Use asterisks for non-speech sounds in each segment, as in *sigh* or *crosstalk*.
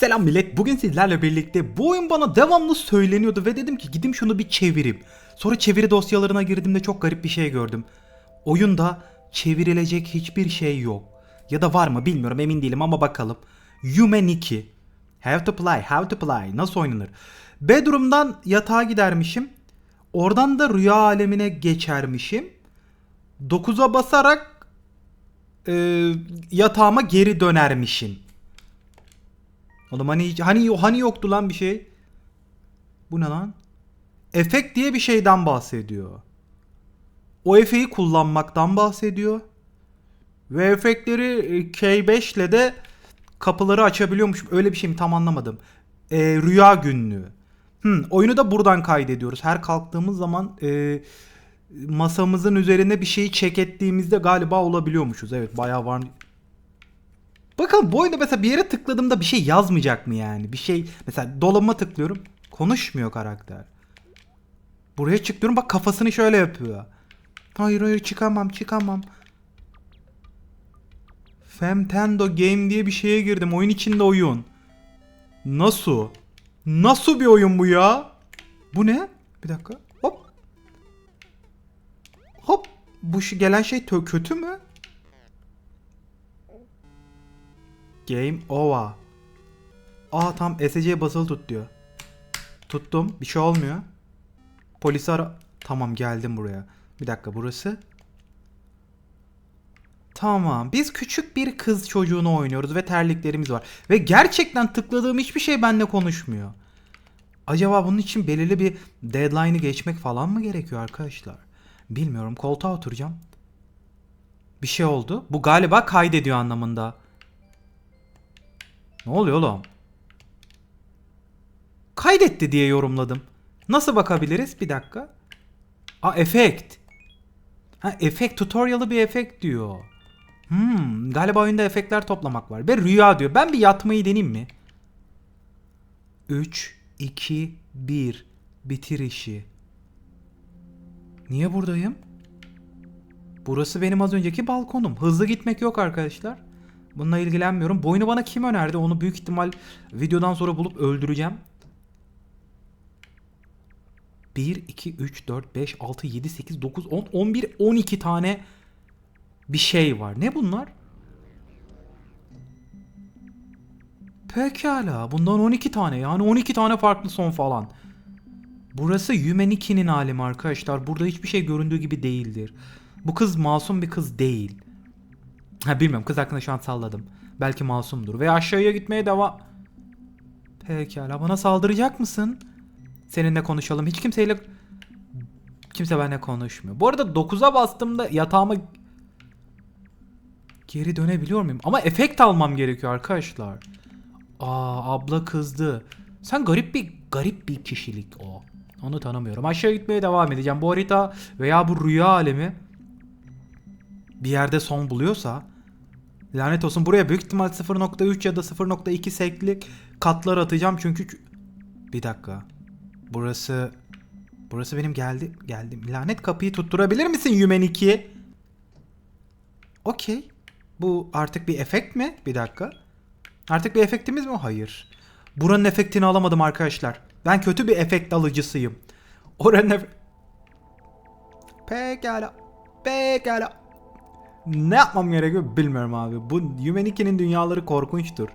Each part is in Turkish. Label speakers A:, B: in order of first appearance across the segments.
A: Selam millet. Bugün sizlerle birlikte bu oyun bana devamlı söyleniyordu ve dedim ki gideyim şunu bir çevireyim. Sonra çeviri dosyalarına girdiğimde çok garip bir şey gördüm. Oyunda çevrilecek hiçbir şey yok. Ya da var mı bilmiyorum emin değilim ama bakalım. Human 2. Have to play, how to play. Nasıl oynanır? Bedroom'dan yatağa gidermişim. Oradan da rüya alemine geçermişim. 9'a basarak e, yatağıma geri dönermişim. Oğlum hani hani hani yoktu lan bir şey. Bu ne lan? Efekt diye bir şeyden bahsediyor. O efeyi kullanmaktan bahsediyor. Ve efektleri e, K5 ile de kapıları açabiliyormuşum. Öyle bir şey mi tam anlamadım. E, rüya günlüğü. Hmm, oyunu da buradan kaydediyoruz. Her kalktığımız zaman e, masamızın üzerine bir şeyi çek ettiğimizde galiba olabiliyormuşuz. Evet bayağı var. Bakalım bu oyunda mesela bir yere tıkladığımda bir şey yazmayacak mı yani? Bir şey mesela dolabıma tıklıyorum. Konuşmuyor karakter. Buraya çıkıyorum bak kafasını şöyle yapıyor. Hayır hayır çıkamam çıkamam. Femtendo Game diye bir şeye girdim. Oyun içinde oyun. Nasıl? Nasıl bir oyun bu ya? Bu ne? Bir dakika. Hop. Hop. Bu şu gelen şey kötü mü? Game over. Aa tam SC'ye basılı tut diyor. Tuttum. Bir şey olmuyor. Polisi ara... Tamam geldim buraya. Bir dakika burası. Tamam. Biz küçük bir kız çocuğunu oynuyoruz ve terliklerimiz var. Ve gerçekten tıkladığım hiçbir şey benimle konuşmuyor. Acaba bunun için belirli bir deadline'ı geçmek falan mı gerekiyor arkadaşlar? Bilmiyorum. Koltuğa oturacağım. Bir şey oldu. Bu galiba kaydediyor anlamında. Ne oluyor oğlum? Kaydetti diye yorumladım. Nasıl bakabiliriz? Bir dakika. Aa efekt. Ha efekt tutorial'ı bir efekt diyor. Hmm, galiba oyunda efektler toplamak var. Ve rüya diyor. Ben bir yatmayı deneyeyim mi? 3, 2, 1. Bitir işi. Niye buradayım? Burası benim az önceki balkonum. Hızlı gitmek yok arkadaşlar. Bununla ilgilenmiyorum. Bu oyunu bana kim önerdi? Onu büyük ihtimal videodan sonra bulup öldüreceğim. 1, 2, 3, 4, 5, 6, 7, 8, 9, 10, 11, 12 tane bir şey var. Ne bunlar? Pekala. Bundan 12 tane. Yani 12 tane farklı son falan. Burası Human 2'nin alemi arkadaşlar. Burada hiçbir şey göründüğü gibi değildir. Bu kız masum bir kız değil. Ha bilmiyorum kız hakkında şu an salladım. Belki masumdur. Ve aşağıya gitmeye devam... Pekala bana saldıracak mısın? Seninle konuşalım. Hiç kimseyle... Kimse benimle konuşmuyor. Bu arada 9'a bastığımda yatağıma... Geri dönebiliyor muyum? Ama efekt almam gerekiyor arkadaşlar. Aa abla kızdı. Sen garip bir garip bir kişilik o. Onu tanımıyorum. Aşağı gitmeye devam edeceğim. Bu harita veya bu rüya alemi bir yerde son buluyorsa lanet olsun buraya büyük ihtimal 0.3 ya da 0.2 seklik katlar atacağım çünkü bir dakika. Burası burası benim geldi geldim. Lanet kapıyı tutturabilir misin Yumen 2? Okey. Bu artık bir efekt mi? Bir dakika. Artık bir efektimiz mi? Hayır. Buranın efektini alamadım arkadaşlar. Ben kötü bir efekt alıcısıyım. Oranın efe... Pekala. Pekala. Ne yapmam gerekiyor bilmiyorum abi. Bu Humanity'nin dünyaları korkunçtur.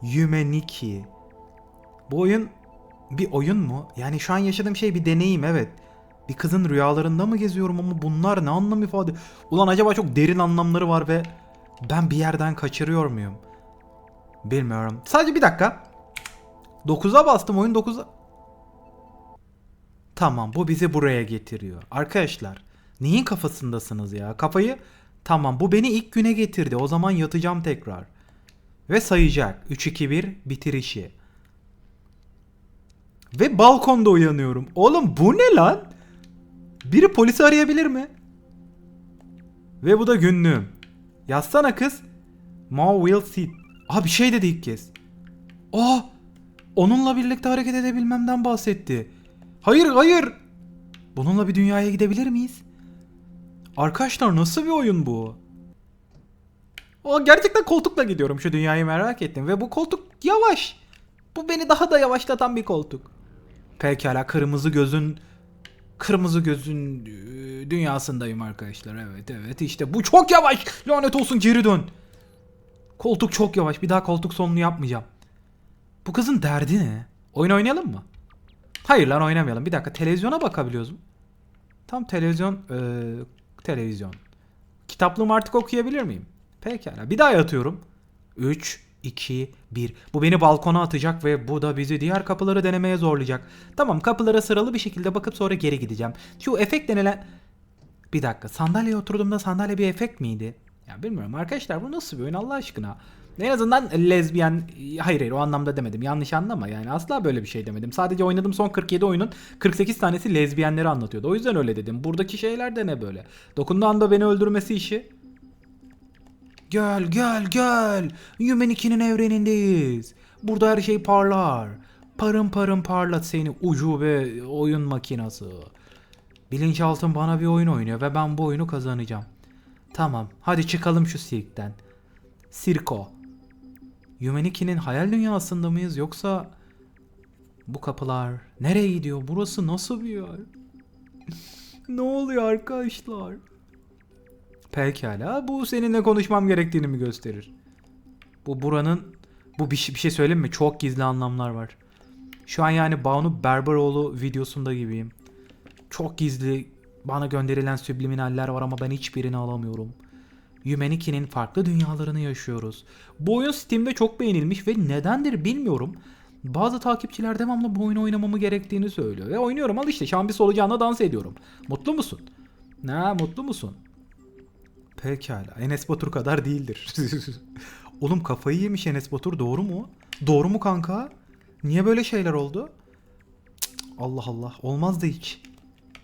A: Humanity. Bu oyun bir oyun mu? Yani şu an yaşadığım şey bir deneyim evet. Bir kızın rüyalarında mı geziyorum ama bunlar ne anlam ifade? Ulan acaba çok derin anlamları var ve ben bir yerden kaçırıyor muyum? Bilmiyorum. Sadece bir dakika. 9'a bastım oyun 9'a. Tamam bu bizi buraya getiriyor. Arkadaşlar neyin kafasındasınız ya? Kafayı tamam bu beni ilk güne getirdi. O zaman yatacağım tekrar. Ve sayacak. 3 2 1 bitirişi. Ve balkonda uyanıyorum. Oğlum bu ne lan? Biri polisi arayabilir mi? Ve bu da günlüğüm. Yazsana kız. Mo will sit. Aa bir şey dedi ilk kez. Aa! Onunla birlikte hareket edebilmemden bahsetti. Hayır hayır. Bununla bir dünyaya gidebilir miyiz? Arkadaşlar nasıl bir oyun bu? O gerçekten koltukla gidiyorum şu dünyayı merak ettim ve bu koltuk yavaş. Bu beni daha da yavaşlatan bir koltuk. Pekala kırmızı gözün kırmızı gözün e, dünyasındayım arkadaşlar. Evet evet işte bu çok yavaş. Lanet olsun geri dön. Koltuk çok yavaş. Bir daha koltuk sonunu yapmayacağım. Bu kızın derdi ne? Oyun oynayalım mı? Hayır lan oynamayalım. Bir dakika televizyona bakabiliyoruz mu? Tam televizyon e, televizyon. Kitaplığımı artık okuyabilir miyim? Pekala. Bir daha yatıyorum. 3, 2, 1. Bu beni balkona atacak ve bu da bizi diğer kapıları denemeye zorlayacak. Tamam kapılara sıralı bir şekilde bakıp sonra geri gideceğim. Şu efekt denilen... Bir dakika sandalyeye oturduğumda sandalye bir efekt miydi? Ya bilmiyorum arkadaşlar bu nasıl bir oyun Allah aşkına. En azından lezbiyen hayır hayır o anlamda demedim yanlış anlama yani asla böyle bir şey demedim. Sadece oynadığım son 47 oyunun 48 tanesi lezbiyenleri anlatıyordu. O yüzden öyle dedim. Buradaki şeyler de ne böyle? Dokunduğu anda beni öldürmesi işi. Gel gel gel. Human 2'nin evrenindeyiz. Burada her şey parlar. Parın parın parlat seni ucube oyun makinası. Bilinçaltım bana bir oyun oynuyor ve ben bu oyunu kazanacağım. Tamam hadi çıkalım şu sirkten. Sirko. Human 2'nin hayal dünyasında mıyız yoksa bu kapılar nereye gidiyor? Burası nasıl bir yer? *laughs* ne oluyor arkadaşlar? Pekala bu seninle konuşmam gerektiğini mi gösterir? Bu buranın bu bir, şey- bir şey söyleyeyim mi? Çok gizli anlamlar var. Şu an yani Banu Berberoğlu videosunda gibiyim. Çok gizli bana gönderilen subliminaller var ama ben hiçbirini alamıyorum. Humanity'nin farklı dünyalarını yaşıyoruz. Bu oyun Steam'de çok beğenilmiş ve nedendir bilmiyorum. Bazı takipçiler devamlı bu oyunu oynamamı gerektiğini söylüyor. Ve oynuyorum al işte şambis olacağına dans ediyorum. Mutlu musun? Ne mutlu musun? Pekala. Enes Batur kadar değildir. *laughs* Oğlum kafayı yemiş Enes Batur doğru mu? Doğru mu kanka? Niye böyle şeyler oldu? Cık, Allah Allah. Olmaz da hiç.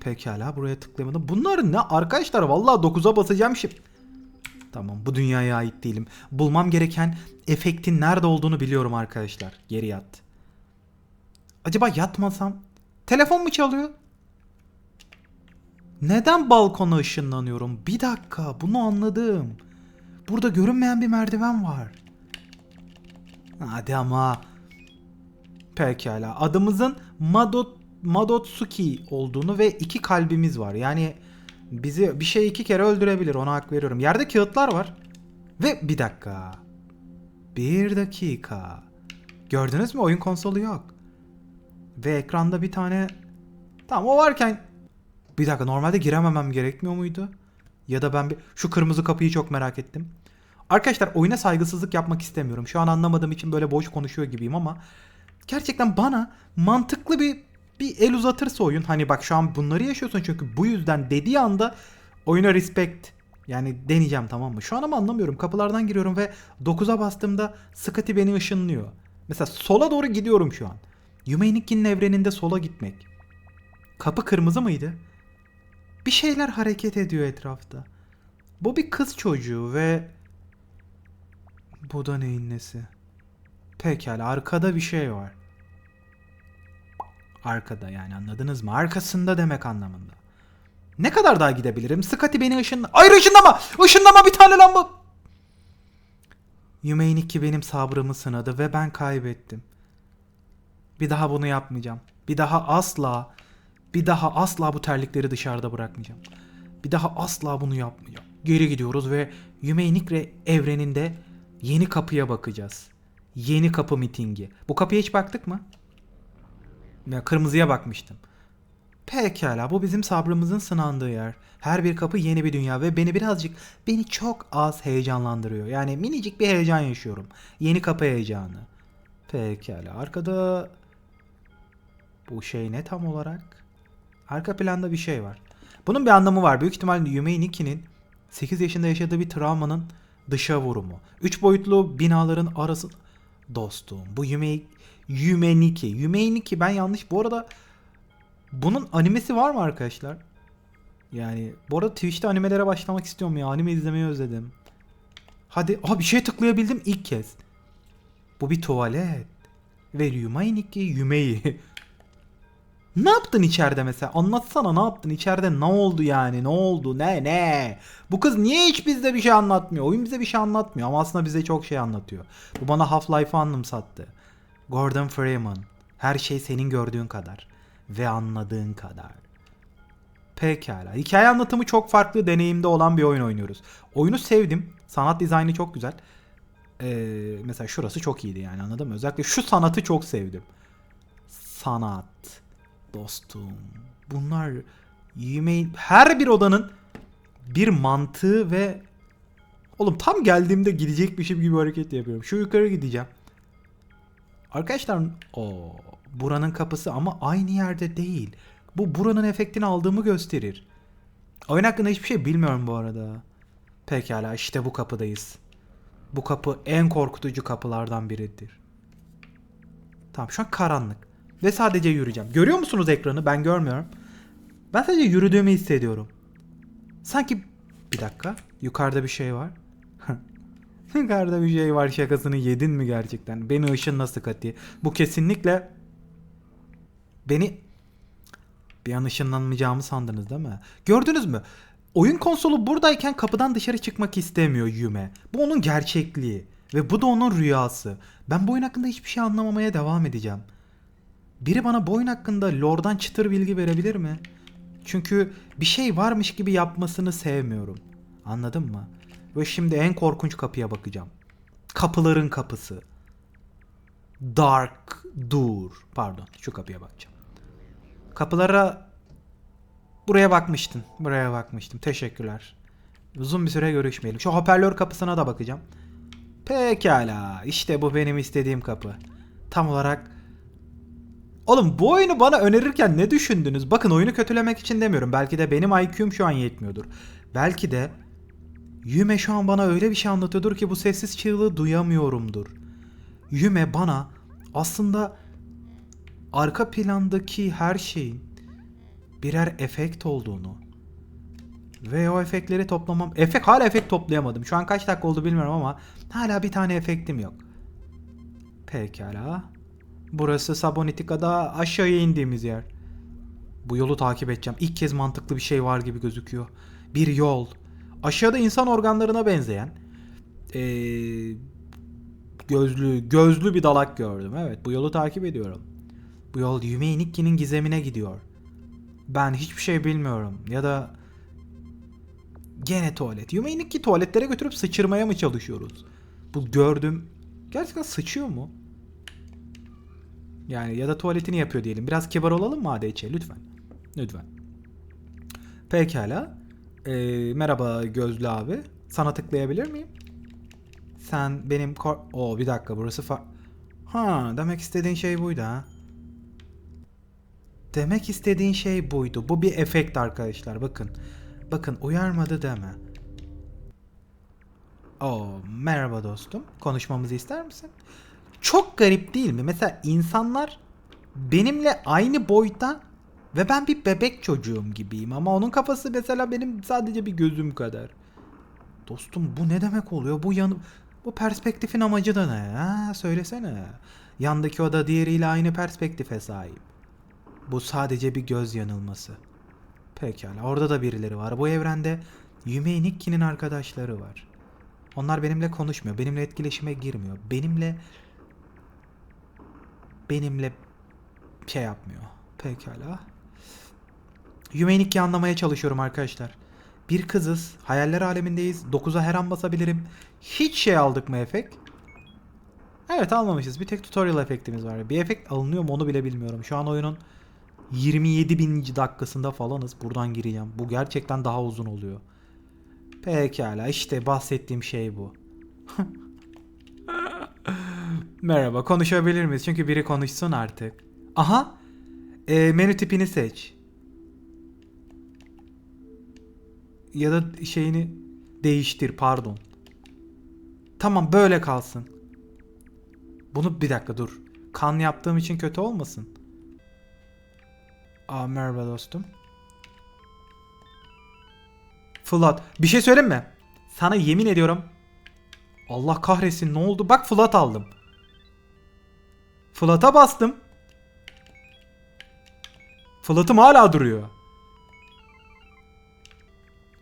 A: Pekala buraya tıklayamadım. Bunlar ne arkadaşlar? Vallahi 9'a basacağım şimdi. Tamam bu dünyaya ait değilim. Bulmam gereken efektin nerede olduğunu biliyorum arkadaşlar. Geri yat. Acaba yatmasam? Telefon mu çalıyor? Neden balkona ışınlanıyorum? Bir dakika bunu anladım. Burada görünmeyen bir merdiven var. Hadi ama. Pekala. Adımızın Madot Madotsuki olduğunu ve iki kalbimiz var. Yani bizi bir şey iki kere öldürebilir. Ona hak veriyorum. Yerde kağıtlar var. Ve bir dakika. Bir dakika. Gördünüz mü? Oyun konsolu yok. Ve ekranda bir tane... Tamam o varken... Bir dakika normalde girememem gerekmiyor muydu? Ya da ben bir... Şu kırmızı kapıyı çok merak ettim. Arkadaşlar oyuna saygısızlık yapmak istemiyorum. Şu an anlamadığım için böyle boş konuşuyor gibiyim ama... Gerçekten bana mantıklı bir bir el uzatırsa oyun hani bak şu an bunları yaşıyorsun çünkü bu yüzden dediği anda oyuna respect yani deneyeceğim tamam mı? Şu an ama anlamıyorum. Kapılardan giriyorum ve 9'a bastığımda Scotty beni ışınlıyor. Mesela sola doğru gidiyorum şu an. Humanity'nin evreninde sola gitmek. Kapı kırmızı mıydı? Bir şeyler hareket ediyor etrafta. Bu bir kız çocuğu ve bu da neyin nesi? Pekala arkada bir şey var. Arkada yani anladınız mı? Arkasında demek anlamında. Ne kadar daha gidebilirim? Scotty beni ışınla... Hayır ışınlama! Işınlama bir tane lamba! Humane 2 benim sabrımı sınadı ve ben kaybettim. Bir daha bunu yapmayacağım. Bir daha asla, bir daha asla bu terlikleri dışarıda bırakmayacağım. Bir daha asla bunu yapmayacağım. Geri gidiyoruz ve Humane evreninde yeni kapıya bakacağız. Yeni kapı mitingi. Bu kapıya hiç baktık mı? Ya kırmızıya bakmıştım. Pekala bu bizim sabrımızın sınandığı yer. Her bir kapı yeni bir dünya ve beni birazcık, beni çok az heyecanlandırıyor. Yani minicik bir heyecan yaşıyorum. Yeni kapı heyecanı. Pekala arkada bu şey ne tam olarak? Arka planda bir şey var. Bunun bir anlamı var. Büyük ihtimalle Yumei Niki'nin 8 yaşında yaşadığı bir travmanın dışa vurumu. 3 boyutlu binaların arası... Dostum bu Yumei... Yumeniki. Yumeniki ben yanlış. Bu arada bunun animesi var mı arkadaşlar? Yani bu arada Twitch'te animelere başlamak istiyorum ya. Anime izlemeyi özledim. Hadi. Aha bir şey tıklayabildim ilk kez. Bu bir tuvalet. Ve Yumeniki Yumei. *laughs* Ne yaptın içeride mesela? Anlatsana ne yaptın? İçeride ne oldu yani? Ne oldu? Ne ne? Bu kız niye hiç bizde bir şey anlatmıyor? Oyun bize bir şey anlatmıyor ama aslında bize çok şey anlatıyor. Bu bana Half-Life'ı anımsattı. Gordon Freeman. Her şey senin gördüğün kadar ve anladığın kadar. Pekala. Hikaye anlatımı çok farklı deneyimde olan bir oyun oynuyoruz. Oyunu sevdim. Sanat dizaynı çok güzel. Ee, mesela şurası çok iyiydi yani anladın mı? Özellikle şu sanatı çok sevdim. Sanat. Dostum. Bunlar yemeğin her bir odanın bir mantığı ve Oğlum tam geldiğimde gidecekmişim gibi hareket yapıyorum. Şu yukarı gideceğim. Arkadaşlar o buranın kapısı ama aynı yerde değil. Bu buranın efektini aldığımı gösterir. Oyun hakkında hiçbir şey bilmiyorum bu arada. Pekala işte bu kapıdayız. Bu kapı en korkutucu kapılardan biridir. Tamam şu an karanlık. Ve sadece yürüyeceğim. Görüyor musunuz ekranı? Ben görmüyorum. Ben sadece yürüdüğümü hissediyorum. Sanki bir dakika. Yukarıda bir şey var. Yukarıda bir şey var şakasını yedin mi gerçekten? Beni ışın nasıl katı? Bu kesinlikle beni bir an ışınlanmayacağımı sandınız değil mi? Gördünüz mü? Oyun konsolu buradayken kapıdan dışarı çıkmak istemiyor Yume. Bu onun gerçekliği. Ve bu da onun rüyası. Ben bu oyun hakkında hiçbir şey anlamamaya devam edeceğim. Biri bana bu oyun hakkında lordan çıtır bilgi verebilir mi? Çünkü bir şey varmış gibi yapmasını sevmiyorum. Anladın mı? Ve şimdi en korkunç kapıya bakacağım. Kapıların kapısı. Dark Door. Pardon şu kapıya bakacağım. Kapılara buraya bakmıştın. Buraya bakmıştım. Teşekkürler. Uzun bir süre görüşmeyelim. Şu hoparlör kapısına da bakacağım. Pekala. İşte bu benim istediğim kapı. Tam olarak Oğlum bu oyunu bana önerirken ne düşündünüz? Bakın oyunu kötülemek için demiyorum. Belki de benim IQ'm şu an yetmiyordur. Belki de Yume şu an bana öyle bir şey anlatıyordur ki bu sessiz çığlığı duyamıyorumdur. Yume bana aslında arka plandaki her şeyin birer efekt olduğunu ve o efektleri toplamam... Efekt hala efekt toplayamadım. Şu an kaç dakika oldu bilmiyorum ama hala bir tane efektim yok. Pekala. Burası Sabonitika'da aşağıya indiğimiz yer. Bu yolu takip edeceğim. İlk kez mantıklı bir şey var gibi gözüküyor. Bir yol. Aşağıda insan organlarına benzeyen ee, gözlü gözlü bir dalak gördüm. Evet bu yolu takip ediyorum. Bu yol Yumeinikki'nin gizemine gidiyor. Ben hiçbir şey bilmiyorum. Ya da gene tuvalet. Yumeinikki tuvaletlere götürüp sıçırmaya mı çalışıyoruz? Bu gördüm. Gerçekten sıçıyor mu? Yani ya da tuvaletini yapıyor diyelim. Biraz kibar olalım mı ADC lütfen. Lütfen. Pekala. Ee, merhaba gözlü abi. Sana tıklayabilir miyim? Sen benim kor... Oo bir dakika burası fa... Ha demek istediğin şey buydu ha. Demek istediğin şey buydu. Bu bir efekt arkadaşlar bakın. Bakın uyarmadı deme. Oo merhaba dostum. Konuşmamızı ister misin? Çok garip değil mi? Mesela insanlar benimle aynı boyutta ve ben bir bebek çocuğum gibiyim ama onun kafası mesela benim sadece bir gözüm kadar. Dostum bu ne demek oluyor? Bu yanı bu perspektifin amacı da ne? Ha, söylesene. Yandaki oda diğeriyle aynı perspektife sahip. Bu sadece bir göz yanılması. Pekala orada da birileri var. Bu evrende Yumei Nikki'nin arkadaşları var. Onlar benimle konuşmuyor. Benimle etkileşime girmiyor. Benimle benimle şey yapmıyor. Pekala. Yumeinikki anlamaya çalışıyorum arkadaşlar. Bir kızız. Hayaller alemindeyiz. 9'a her an basabilirim. Hiç şey aldık mı efekt? Evet almamışız. Bir tek tutorial efektimiz var. Bir efekt alınıyor mu onu bile bilmiyorum. Şu an oyunun 27 bin dakikasında falanız. Buradan gireceğim. Bu gerçekten daha uzun oluyor. Pekala işte bahsettiğim şey bu. *laughs* Merhaba konuşabilir miyiz? Çünkü biri konuşsun artık. Aha. E, menü tipini seç. Ya da şeyini değiştir pardon. Tamam böyle kalsın. Bunu bir dakika dur. Kan yaptığım için kötü olmasın. Aa merhaba dostum. Flat. Bir şey söyleyeyim mi? Sana yemin ediyorum. Allah kahretsin ne oldu? Bak flat aldım. Flat'a bastım. Flat'ım hala duruyor.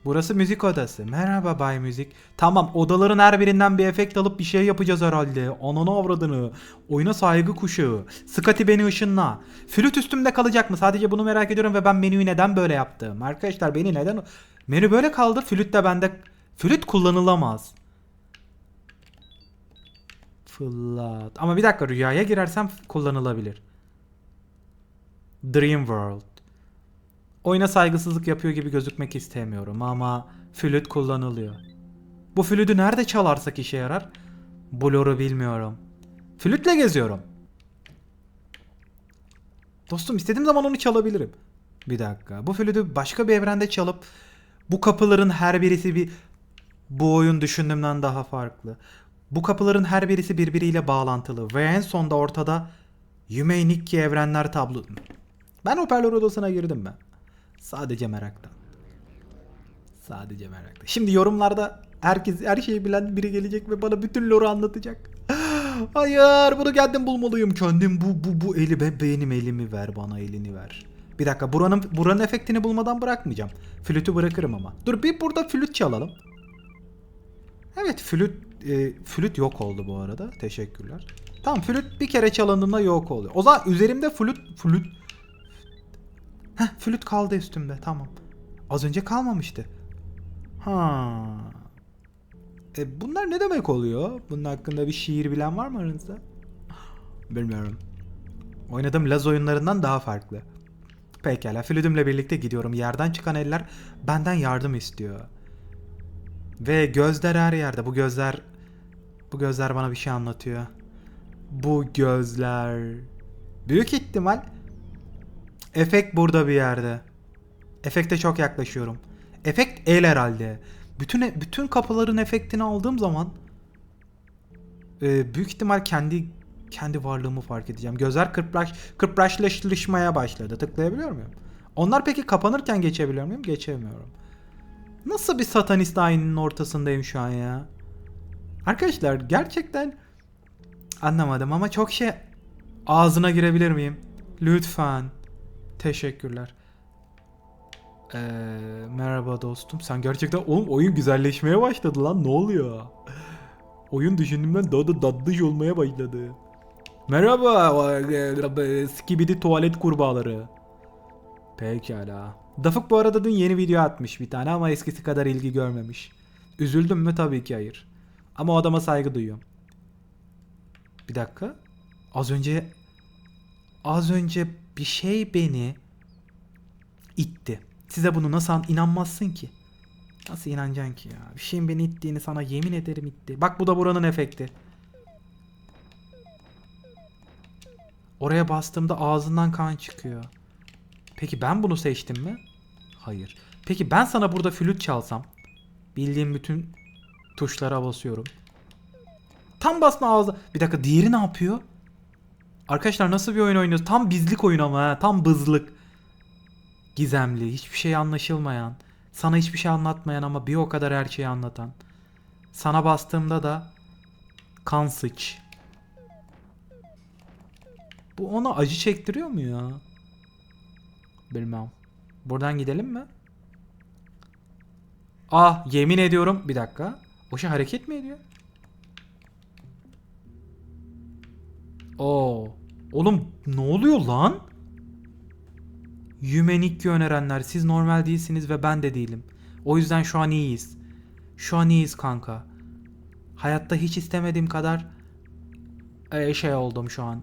A: Burası müzik odası. Merhaba Bay Müzik. Tamam odaların her birinden bir efekt alıp bir şey yapacağız herhalde. Ananı avradını. Oyuna saygı kuşağı. Scotty beni ışınla. Flüt üstümde kalacak mı? Sadece bunu merak ediyorum ve ben menüyü neden böyle yaptım? Arkadaşlar beni neden... Menü böyle kaldı. Flüt de bende... Flüt kullanılamaz. Flat. Ama bir dakika rüyaya girersem kullanılabilir. Dream World. Oyuna saygısızlık yapıyor gibi gözükmek istemiyorum ama flüt kullanılıyor. Bu flütü nerede çalarsak işe yarar? Blur'u bilmiyorum. Flütle geziyorum. Dostum istediğim zaman onu çalabilirim. Bir dakika. Bu flütü başka bir evrende çalıp bu kapıların her birisi bir bu oyun düşündüğümden daha farklı. Bu kapıların her birisi birbiriyle bağlantılı ve en sonda ortada Yume Nikki evrenler tablo. Ben hoparlör odasına girdim ben. Sadece meraktan. Sadece meraktan. Şimdi yorumlarda herkes her şeyi bilen biri gelecek ve bana bütün lore'u anlatacak. *gasps* Hayır bunu kendim bulmalıyım. Kendim bu bu bu eli be, benim elimi ver bana elini ver. Bir dakika buranın buranın efektini bulmadan bırakmayacağım. Flütü bırakırım ama. Dur bir burada flüt çalalım. Evet flüt e, flüt yok oldu bu arada. Teşekkürler. Tamam flüt bir kere çalındığında yok oluyor. O zaman üzerimde flüt flüt Heh flüt kaldı üstümde tamam. Az önce kalmamıştı. Ha. E bunlar ne demek oluyor? Bunun hakkında bir şiir bilen var mı aranızda? Bilmiyorum. Oynadığım Laz oyunlarından daha farklı. Pekala flütümle birlikte gidiyorum. Yerden çıkan eller benden yardım istiyor. Ve gözler her yerde. Bu gözler bu gözler bana bir şey anlatıyor. Bu gözler büyük ihtimal efekt burada bir yerde. Efekte çok yaklaşıyorum. Efekt el herhalde. Bütün bütün kapıların efektini aldığım zaman e, büyük ihtimal kendi kendi varlığımı fark edeceğim. Gözler kırpraş kırpraşlaşmaya başladı. Tıklayabiliyor muyum? Onlar peki kapanırken geçebiliyor muyum? Geçemiyorum. Nasıl bir satanist ayinin ortasındayım şu an ya? Arkadaşlar gerçekten anlamadım ama çok şey ağzına girebilir miyim? Lütfen. Teşekkürler. Ee, merhaba dostum. Sen gerçekten oğlum oyun güzelleşmeye başladı lan. Ne oluyor? Oyun düşündüğümden daha da tatlı olmaya başladı. Merhaba e, skibidi tuvalet kurbağaları. Pekala. Dafık bu arada dün yeni video atmış bir tane ama eskisi kadar ilgi görmemiş. Üzüldüm mü? Tabii ki hayır. Ama o adama saygı duyuyorum. Bir dakika. Az önce az önce bir şey beni itti. Size bunu nasıl an- inanmazsın ki? Nasıl inanacaksın ki ya? Bir şeyin beni ittiğini sana yemin ederim itti. Bak bu da buranın efekti. Oraya bastığımda ağzından kan çıkıyor. Peki ben bunu seçtim mi? Hayır. Peki ben sana burada flüt çalsam. Bildiğim bütün tuşlara basıyorum. Tam basma ağzı. Bir dakika diğeri ne yapıyor? Arkadaşlar nasıl bir oyun oynuyoruz? Tam bizlik oyun ama ha. Tam bızlık. Gizemli, hiçbir şey anlaşılmayan, sana hiçbir şey anlatmayan ama bir o kadar her şeyi anlatan. Sana bastığımda da kan sıç. Bu ona acı çektiriyor mu ya? Bilmem. Buradan gidelim mi? Ah yemin ediyorum. Bir dakika. O şey hareket mi ediyor? Oo. Oğlum ne oluyor lan? Yümenikki önerenler siz normal değilsiniz ve ben de değilim. O yüzden şu an iyiyiz. Şu an iyiyiz kanka. Hayatta hiç istemediğim kadar e, şey oldum şu an.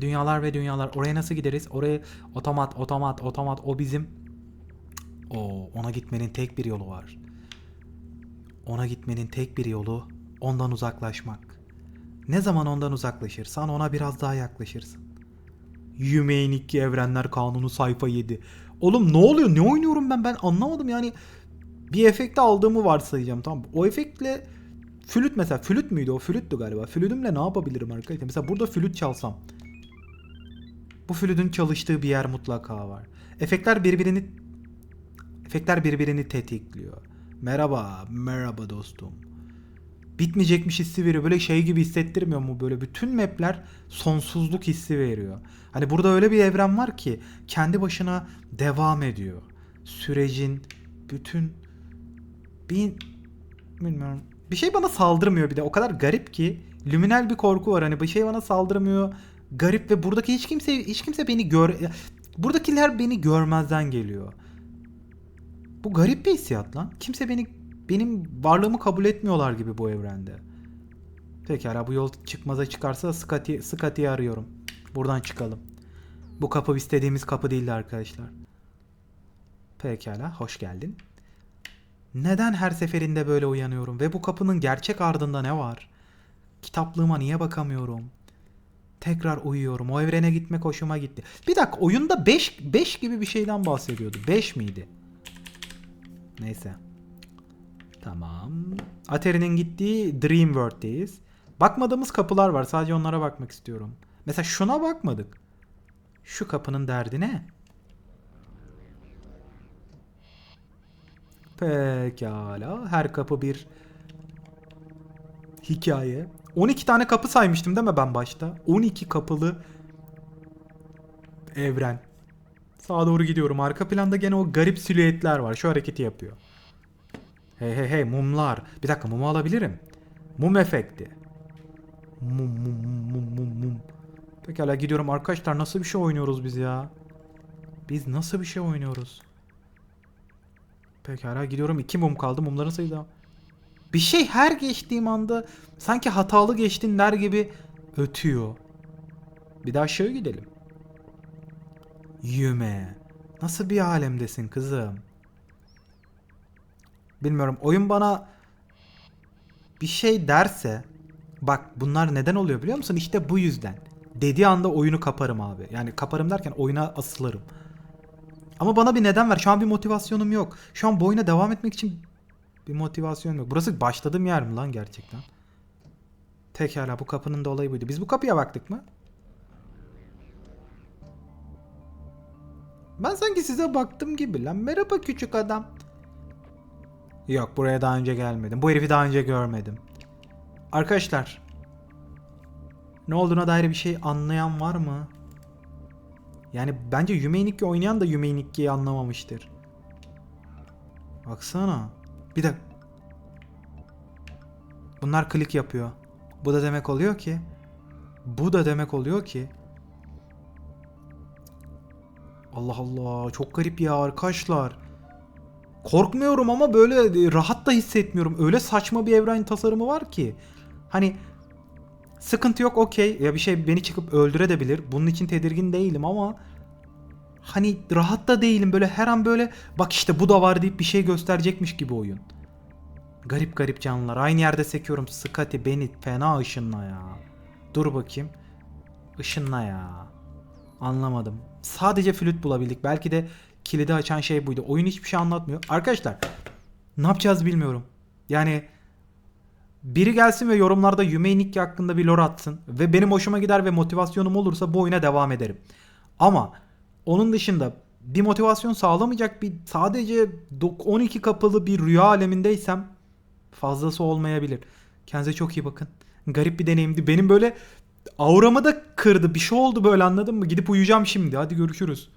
A: Dünyalar ve dünyalar. Oraya nasıl gideriz? Oraya otomat, otomat, otomat. O bizim. O ona gitmenin tek bir yolu var. Ona gitmenin tek bir yolu ondan uzaklaşmak. Ne zaman ondan uzaklaşırsan ona biraz daha yaklaşırsın. Yumein 2 Evrenler Kanunu sayfa 7. Oğlum ne oluyor? Ne oynuyorum ben? Ben anlamadım yani. Bir efekte aldığımı varsayacağım tamam. O efektle flüt mesela flüt müydü o? Flüttü galiba. Flütümle ne yapabilirim arkadaşlar? Mesela burada flüt çalsam. Bu flütün çalıştığı bir yer mutlaka var. Efektler birbirini efektler birbirini tetikliyor. Merhaba, merhaba dostum. Bitmeyecekmiş hissi veriyor. Böyle şey gibi hissettirmiyor mu? Böyle bütün mapler sonsuzluk hissi veriyor. Hani burada öyle bir evren var ki kendi başına devam ediyor. Sürecin bütün Bir bilmiyorum. Bir şey bana saldırmıyor bir de. O kadar garip ki. Lüminal bir korku var. Hani bir şey bana saldırmıyor. Garip ve buradaki hiç kimse hiç kimse beni gör buradakiler beni görmezden geliyor. Bu garip bir hissiyat lan. Kimse beni benim varlığımı kabul etmiyorlar gibi bu evrende. Pekala bu yol çıkmaza çıkarsa Scotty, Scotty'yi arıyorum. Buradan çıkalım. Bu kapı istediğimiz kapı değildi arkadaşlar. Pekala hoş geldin. Neden her seferinde böyle uyanıyorum ve bu kapının gerçek ardında ne var? Kitaplığıma niye bakamıyorum? Tekrar uyuyorum. O evrene gitmek hoşuma gitti. Bir dakika oyunda 5 5 gibi bir şeyden bahsediyordu. 5 miydi? Neyse. Tamam. Atari'nin gittiği Dream World'deyiz. Bakmadığımız kapılar var. Sadece onlara bakmak istiyorum. Mesela şuna bakmadık. Şu kapının derdi ne? Pekala. Her kapı bir hikaye. 12 tane kapı saymıştım değil mi ben başta? 12 kapılı evren. Sağa doğru gidiyorum. Arka planda gene o garip silüetler var. Şu hareketi yapıyor. Hey hey hey mumlar. Bir dakika mumu alabilirim. Mum efekti. Mum mum mum mum mum. Pekala gidiyorum arkadaşlar nasıl bir şey oynuyoruz biz ya? Biz nasıl bir şey oynuyoruz? Pekala gidiyorum iki mum kaldı mumların sayısı da- Bir şey her geçtiğim anda sanki hatalı geçtin der gibi ötüyor. Bir de aşağı gidelim. Yüme. Nasıl bir alemdesin kızım? Bilmiyorum oyun bana bir şey derse bak bunlar neden oluyor biliyor musun? İşte bu yüzden. Dediği anda oyunu kaparım abi. Yani kaparım derken oyuna asılırım. Ama bana bir neden ver. Şu an bir motivasyonum yok. Şu an bu oyuna devam etmek için bir motivasyon yok. Burası başladığım yer mi lan gerçekten? Tekala bu kapının da olayı buydu. Biz bu kapıya baktık mı? Ben sanki size baktım gibi lan. Merhaba küçük adam. Yok buraya daha önce gelmedim. Bu herifi daha önce görmedim. Arkadaşlar. Ne olduğuna dair bir şey anlayan var mı? Yani bence Yumenikki oynayan da Yumenikki'yi anlamamıştır. Baksana. Bir de Bunlar klik yapıyor. Bu da demek oluyor ki bu da demek oluyor ki Allah Allah çok garip ya arkadaşlar. Korkmuyorum ama böyle rahat da hissetmiyorum. Öyle saçma bir evren tasarımı var ki. Hani sıkıntı yok okey. Ya bir şey beni çıkıp öldürebilir. Bunun için tedirgin değilim ama hani rahat da değilim. Böyle her an böyle bak işte bu da var deyip bir şey gösterecekmiş gibi oyun. Garip garip canlılar. Aynı yerde sekiyorum. Scotty beni fena ışınla ya. Dur bakayım. Işınla ya. Anlamadım. Sadece flüt bulabildik. Belki de kilidi açan şey buydu. Oyun hiçbir şey anlatmıyor. Arkadaşlar ne yapacağız bilmiyorum. Yani biri gelsin ve yorumlarda Yumenikki hakkında bir lore atsın. Ve benim hoşuma gider ve motivasyonum olursa bu oyuna devam ederim. Ama onun dışında bir motivasyon sağlamayacak bir sadece dok- 12 kapılı bir rüya alemindeysem fazlası olmayabilir. Kendinize çok iyi bakın. Garip bir deneyimdi. Benim böyle auramı da kırdı. Bir şey oldu böyle anladın mı? Gidip uyuyacağım şimdi. Hadi görüşürüz.